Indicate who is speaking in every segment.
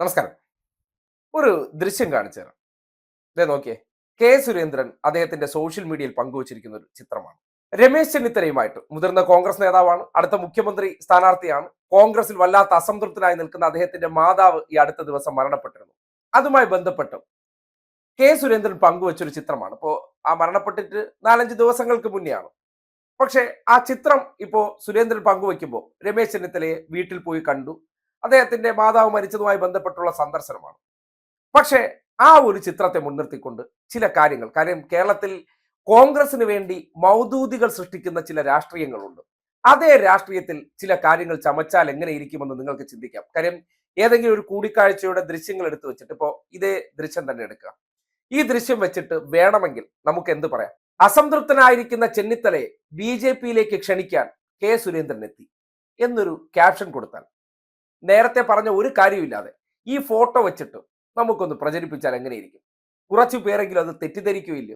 Speaker 1: നമസ്കാരം. ഒരു ദൃശ്യം കാണിച്ചു തരാം. നോക്കിയേ. കെ സുരേന്ദ്രൻ അദ്ദേഹത്തിന്റെ സോഷ്യൽ മീഡിയയിൽ പങ്കുവച്ചിരിക്കുന്ന ഒരു ചിത്രമാണ്. രമേശ് ചെന്നിത്തലയുമായിട്ട് മുതിർന്ന കോൺഗ്രസ് നേതാവാണ് അടുത്ത മുഖ്യമന്ത്രി സ്ഥാനാർത്ഥിയാണ്. കോൺഗ്രസിൽ വല്ലാത്ത അസംതൃപ്തനായി നിൽക്കുന്ന അദ്ദേഹത്തിന്റെ മാതാവ് ഈ അടുത്ത ദിവസം മരണപ്പെട്ടിരുന്നു. അതുമായി ബന്ധപ്പെട്ട് കെ സുരേന്ദ്രൻ പങ്കുവച്ചൊരു ചിത്രമാണ്. ഇപ്പോ ആ മരണപ്പെട്ടിട്ട് നാലഞ്ച് ദിവസങ്ങൾക്ക് മുന്നെയാണ്. പക്ഷേ ആ ചിത്രം ഇപ്പോ സുരേന്ദ്രൻ പങ്കുവെക്കുമ്പോൾ രമേശ് ചെന്നിത്തലയെ വീട്ടിൽ പോയി കണ്ടു. അദ്ദേഹത്തിന്റെ മാതാവ് മരിച്ചതുമായി ബന്ധപ്പെട്ടുള്ള സന്ദർശനമാണ്. പക്ഷേ ആ ഒരു ചിത്രത്തെ മുൻനിർത്തിക്കൊണ്ട് ചില കാര്യങ്ങൾ കാര്യം കേരളത്തിൽ കോൺഗ്രസിന് വേണ്ടി മൗദൂദികൾ സൃഷ്ടിക്കുന്ന ചില രാഷ്ട്രീയങ്ങളുണ്ട്. അതേ രാഷ്ട്രീയത്തിൽ ചില കാര്യങ്ങൾ ചമച്ചാൽ എങ്ങനെ ഇരിക്കുമെന്ന് നിങ്ങൾക്ക് ചിന്തിക്കാം. കാര്യം ഏതെങ്കിലും ഒരു കൂടിക്കാഴ്ചയുടെ ദൃശ്യങ്ങൾ എടുത്തു വെച്ചിട്ട് ഇപ്പോൾ ഇതേ ദൃശ്യം തന്നെ എടുക്കുക. ഈ ദൃശ്യം വെച്ചിട്ട് വേണമെങ്കിൽ നമുക്ക് എന്ത് പറയാം? അസംതൃപ്തനായിരിക്കുന്ന ചെന്നിത്തലയെ ബി ജെ പിയിലേക്ക് ക്ഷണിക്കാൻ കെ സുരേന്ദ്രൻ എത്തി. എന്നൊരു ക്യാപ്ഷൻ കൊടുത്താൽ നേരത്തെ പറഞ്ഞ ഒരു കാര്യമില്ലാതെ ഈ ഫോട്ടോ വെച്ചിട്ട് നമുക്കൊന്ന് പ്രചരിപ്പിച്ചാൽ എങ്ങനെയിരിക്കും? കുറച്ചു പേരെങ്കിലും അത് തെറ്റിദ്ധരിക്കുകയില്ല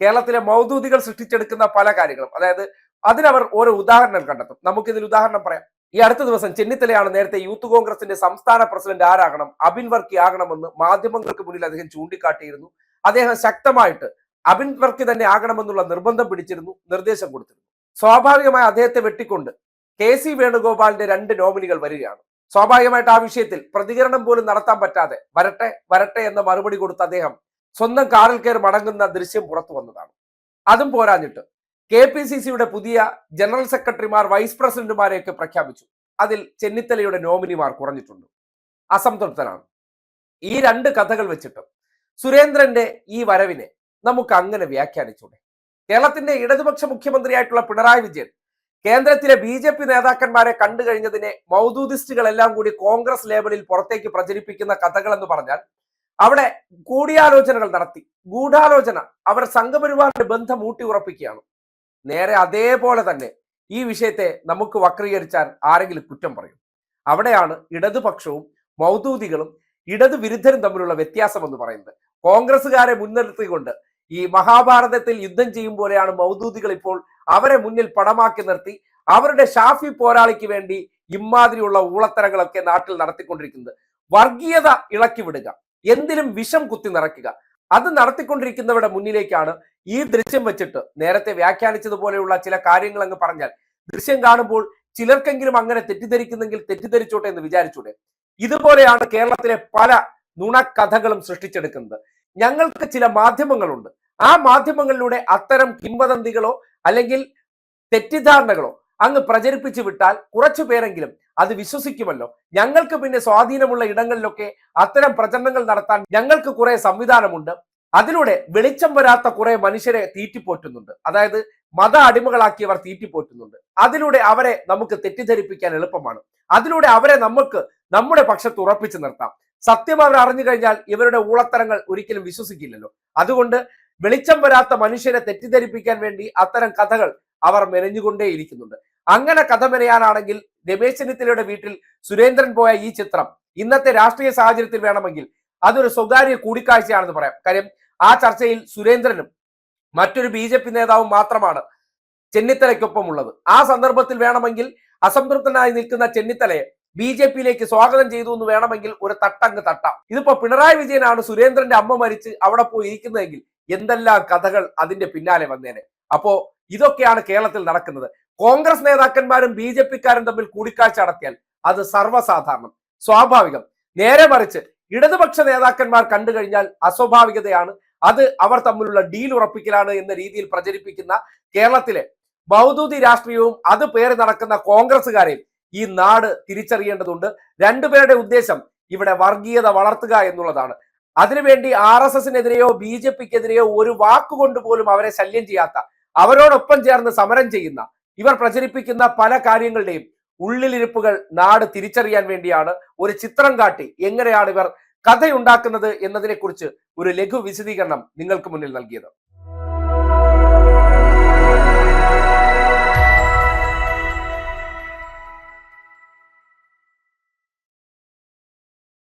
Speaker 1: കേരളത്തിലെ മൗദൂദികൾ സൃഷ്ടിച്ചെടുക്കുന്ന പല കാര്യങ്ങളും അതായത് അതിനവർ ഓരോ ഉദാഹരണങ്ങൾ കണ്ടെത്തും. നമുക്കിതിൽ ഉദാഹരണം പറയാം. ഈ അടുത്ത ദിവസം ചെന്നിത്തലയാണ് നേരത്തെ യൂത്ത് കോൺഗ്രസിന്റെ സംസ്ഥാന പ്രസിഡന്റ് ആരാകണം അബിൻ വർക്കി ആകണമെന്ന് മാധ്യമങ്ങൾക്ക് മുന്നിൽ അദ്ദേഹം ചൂണ്ടിക്കാട്ടിയിരുന്നു. അദ്ദേഹം ശക്തമായിട്ട് അബിൻ വർക്കി തന്നെ ആകണമെന്നുള്ള നിർബന്ധം പിടിച്ചിരുന്നു നിർദ്ദേശം കൊടുത്തിരുന്നു. സ്വാഭാവികമായി അദ്ദേഹത്തെ വെട്ടിക്കൊണ്ട് കെ സി വേണുഗോപാലിന്റെ രണ്ട് നോമിനികൾ വരികയാണ്. സ്വാഭാവികമായിട്ട് ആ വിഷയത്തിൽ പ്രതികരണം പോലും നടത്താൻ പറ്റാതെ വരട്ടെ വരട്ടെ എന്ന മറുപടി കൊടുത്ത അദ്ദേഹം സ്വന്തം കാറിൽ കയറി മടങ്ങുന്ന ദൃശ്യം പുറത്തു വന്നതാണ്. അതും പോരാഞ്ഞിട്ട് കെ പി സി സിയുടെ പുതിയ ജനറൽ സെക്രട്ടറിമാർ വൈസ് പ്രസിഡന്റുമാരെയൊക്കെ പ്രഖ്യാപിച്ചു. അതിൽ ചെന്നിത്തലയുടെ നോമിനിമാർ കുറഞ്ഞിട്ടുണ്ട്. അസംതൃപ്തനാണ് ഈ രണ്ട് കഥകൾ വെച്ചിട്ട് സുരേന്ദ്രന്റെ ഈ വരവിനെ നമുക്ക് അങ്ങനെ വ്യാഖ്യാനിച്ചൂടെ. കേരളത്തിന്റെ ഇടതുപക്ഷ മുഖ്യമന്ത്രിയായിട്ടുള്ള പിണറായി വിജയൻ കേന്ദ്രത്തിലെ ബി ജെ പി നേതാക്കന്മാരെ കണ്ടു കഴിഞ്ഞതിനെ മൗദൂദിസ്റ്റുകളെല്ലാം കൂടി കോൺഗ്രസ് ലേബലിൽ പുറത്തേക്ക് പ്രചരിപ്പിക്കുന്ന കഥകൾ എന്ന് പറഞ്ഞാൽ അവിടെ കൂടിയാലോചനകൾ നടത്തി. ഗൂഢാലോചന. അവർ സംഘപരിവാറിന്റെ ബന്ധം ഊട്ടി ഉറപ്പിക്കുകയാണ് നേരെ അതേപോലെ തന്നെ ഈ വിഷയത്തെ നമുക്ക് വക്രീകരിച്ചാൽ ആരെങ്കിലും കുറ്റം പറയും. അവിടെയാണ് ഇടതുപക്ഷവും മൗദൂദികളും ഇടതു വിരുദ്ധരും തമ്മിലുള്ള വ്യത്യാസം എന്ന് പറയുന്നത്. കോൺഗ്രസ്സുകാരെ മുൻനിർത്തിക്കൊണ്ട് ഈ മഹാഭാരതത്തിൽ യുദ്ധം ചെയ്യും പോലെയാണ് മൗദൂദികൾ ഇപ്പോൾ അവരെ മുന്നിൽ പടമാക്കി നിർത്തി അവരുടെ ഷാഫി പോരാളിക്ക് വേണ്ടി ഇമാതിരിയുള്ള ഊളത്തരങ്ങളൊക്കെ നാട്ടിൽ നടത്തിക്കൊണ്ടിരിക്കുന്നത്. വർഗീയത ഇളക്കി വിടുക. എന്തിനും വിഷം കുത്തി നിറയ്ക്കുക. അത് നടത്തിക്കൊണ്ടിരിക്കുന്നവരുടെ മുന്നിലേക്കാണ് ഈ ദൃശ്യം വെച്ചിട്ട് നേരത്തെ വ്യാഖ്യാനിച്ചതുപോലെയുള്ള ചില കാര്യങ്ങൾ അങ്ങ് പറഞ്ഞാൽ. ദൃശ്യം കാണുമ്പോൾ ചിലർക്കെങ്കിലും അങ്ങനെ തെറ്റിദ്ധരിക്കുന്നെങ്കിൽ തെറ്റിദ്ധരിച്ചോട്ടെ എന്ന് വിചാരിച്ചൂടെ? ഇതുപോലെയാണ് കേരളത്തിലെ പല നുണക്കഥകളും സൃഷ്ടിച്ചെടുക്കുന്നത്. ഞങ്ങൾക്ക് ചില മാധ്യമങ്ങളുണ്ട്. ആ മാധ്യമങ്ങളിലൂടെ അത്തരം കിംവദന്തികളോ അല്ലെങ്കിൽ തെറ്റിദ്ധാരണകളോ അങ്ങ് പ്രചരിപ്പിച്ചു വിട്ടാൽ കുറച്ചു പേരെങ്കിലും അത് വിശ്വസിക്കുമല്ലോ. ഞങ്ങൾക്ക് പിന്നെ സ്വാധീനമുള്ള ഇടങ്ങളിലൊക്കെ അത്തരം പ്രചരണങ്ങൾ നടത്താൻ ഞങ്ങൾക്ക് കുറെ സംവിധാനമുണ്ട്. അതിലൂടെ വെളിച്ചം വരാത്ത കുറെ മനുഷ്യരെ തീറ്റിപ്പോറ്റുന്നുണ്ട്. അതായത് മത അടിമകളാക്കിയവർ തീറ്റിപ്പോറ്റുന്നുണ്ട്. അതിലൂടെ അവരെ നമുക്ക് തെറ്റിദ്ധരിപ്പിക്കാൻ എളുപ്പമാണ്. അതിലൂടെ അവരെ നമുക്ക് നമ്മുടെ പക്ഷത്ത് ഉറപ്പിച്ചു നിർത്താം. സത്യം അവർ അറിഞ്ഞു കഴിഞ്ഞാൽ ഇവരുടെ ഊളത്തരങ്ങൾ ഒരിക്കലും വിശ്വസിക്കില്ലല്ലോ. അതുകൊണ്ട് വെളിച്ചം വരാത്ത മനുഷ്യരെ തെറ്റിദ്ധരിപ്പിക്കാൻ വേണ്ടി അത്തരം കഥകൾ അവർ മെനഞ്ഞുകൊണ്ടേയിരിക്കുന്നുണ്ട്. അങ്ങനെ കഥ മെനയാനാണെങ്കിൽ രമേശ് ചെന്നിത്തലയുടെ വീട്ടിൽ സുരേന്ദ്രൻ പോയ ഈ ചിത്രം ഇന്നത്തെ രാഷ്ട്രീയ സാഹചര്യത്തിൽ വേണമെങ്കിൽ അതൊരു സ്വകാര്യ കൂടിക്കാഴ്ചയാണെന്ന് പറയാം. കാര്യം ആ ചർച്ചയിൽ സുരേന്ദ്രനും മറ്റൊരു ബി ജെ പി നേതാവും മാത്രമാണ് ചെന്നിത്തലയ്ക്കൊപ്പം ഉള്ളത് ആ സന്ദർഭത്തിൽ വേണമെങ്കിൽ അസംതൃപ്തനായി നിൽക്കുന്ന ചെന്നിത്തലയെ ബി ജെ പിയിലേക്ക് സ്വാഗതം ചെയ്തു എന്ന് വേണമെങ്കിൽ ഒരു തട്ടങ്ങ് തട്ടാം. ഇതിപ്പോ പിണറായി വിജയനാണ് സുരേന്ദ്രന്റെ അമ്മ മരിച്ച് അവിടെ പോയി ഇരിക്കുന്നതെങ്കിൽ എന്തെല്ലാം കഥകൾ അതിന്റെ പിന്നാലെ വന്നേനെ. അപ്പോ ഇതൊക്കെയാണ് കേരളത്തിൽ നടക്കുന്നത്. കോൺഗ്രസ് നേതാക്കന്മാരും ബി ജെ പിക്കാരും തമ്മിൽ കൂടിക്കാഴ്ച നടത്തിയാൽ അത് സർവസാധാരണം. സ്വാഭാവികം. നേരെ മറിച്ച് ഇടതുപക്ഷ നേതാക്കന്മാർ കണ്ടു കഴിഞ്ഞാൽ അസ്വാഭാവികതയാണ്. അത് അവർ തമ്മിലുള്ള ഡീൽ ഉറപ്പിക്കലാണ് എന്ന രീതിയിൽ പ്രചരിപ്പിക്കുന്ന കേരളത്തിലെ ബൗദ്ധൂതി രാഷ്ട്രീയവും അത് പേര് നടക്കുന്ന കോൺഗ്രസ്സുകാരെയും ഈ നാട് തിരിച്ചറിയേണ്ടതുണ്ട്. രണ്ടുപേരുടെ ഉദ്ദേശം ഇവിടെ വർഗീയത വളർത്തുക എന്നുള്ളതാണ്. അതിനുവേണ്ടി ആർ എസ് എസിനെതിരെയോ ബി ജെ പിക്കെതിരെയോ ഒരു വാക്കുകൊണ്ട് പോലും അവരെ ശല്യം ചെയ്യാത്ത അവരോടൊപ്പം ചേർന്ന് സമരം ചെയ്യുന്ന ഇവർ പ്രചരിപ്പിക്കുന്ന പല കാര്യങ്ങളുടെയും ഉള്ളിലിരിപ്പുകൾ നാട് തിരിച്ചറിയാൻ വേണ്ടിയാണ് ഒരു ചിത്രം കാട്ടി എങ്ങനെയാണ് ഇവർ കഥയുണ്ടാക്കുന്നത് എന്നതിനെക്കുറിച്ച് ഒരു ലഘു വിശദീകരണം നിങ്ങൾക്ക് മുന്നിൽ നൽകിയത്.